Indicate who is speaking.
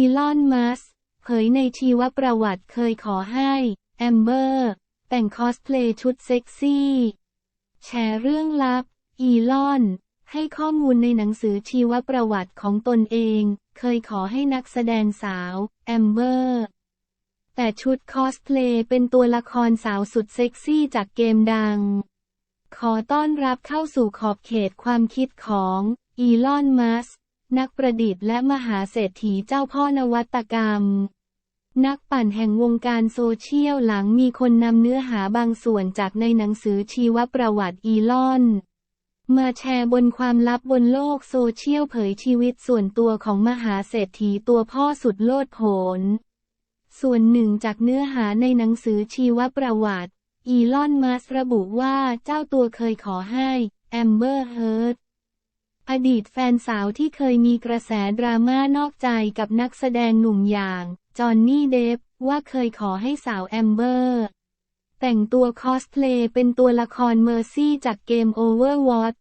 Speaker 1: อีลอน มัสเผยในชีวประวัติเคยขอให้ แอมเบอร์ แต่งคอสเพลย์ชุดเซ็กซี่ แชร์เรื่องลับ อีลอน ให้ข้อมูลในหนังสือชีวประวัติของตนเอง เคยขอให้นักแสดงสาว แอมเบอร์ แต่ชุดคอสเพลย์เป็นตัวละครสาวสุดเซ็กซี่จากเกมดัง ขอต้อนรับเข้าสู่ขอบเขตความคิดของ อีลอน มัส นักประดิษฐ์และมหาเศรษฐีเจ้าพ่อนวัตกรรม นักปั่นแห่งวงการโซเชียลหลังมีคนนำเนื้อหาบางส่วนจากในหนังสือชีวประวัติอีลอน มาแชร์บนความลับบนโลกโซเชียลเผยชีวิตส่วนตัวของมหาเศรษฐีตัวพ่อสุดโลดโผน ส่วนหนึ่งจากเนื้อหาในหนังสือชีวประวัติ อีลอนมัสระบุว่าเจ้าตัวเคยขอให้แอมเบอร์เฮิร์ต อดีตแฟนสาวที่เคยมีกระแสดราม่านอกใจกับนักแสดงหนุ่มอย่าง จอห์นนี่เดฟว่าเคยขอให้สาวแอมเบอร์ แต่งตัวคอสเพลย์เป็นตัวละครเมอร์ซี่จากเกม Overwatch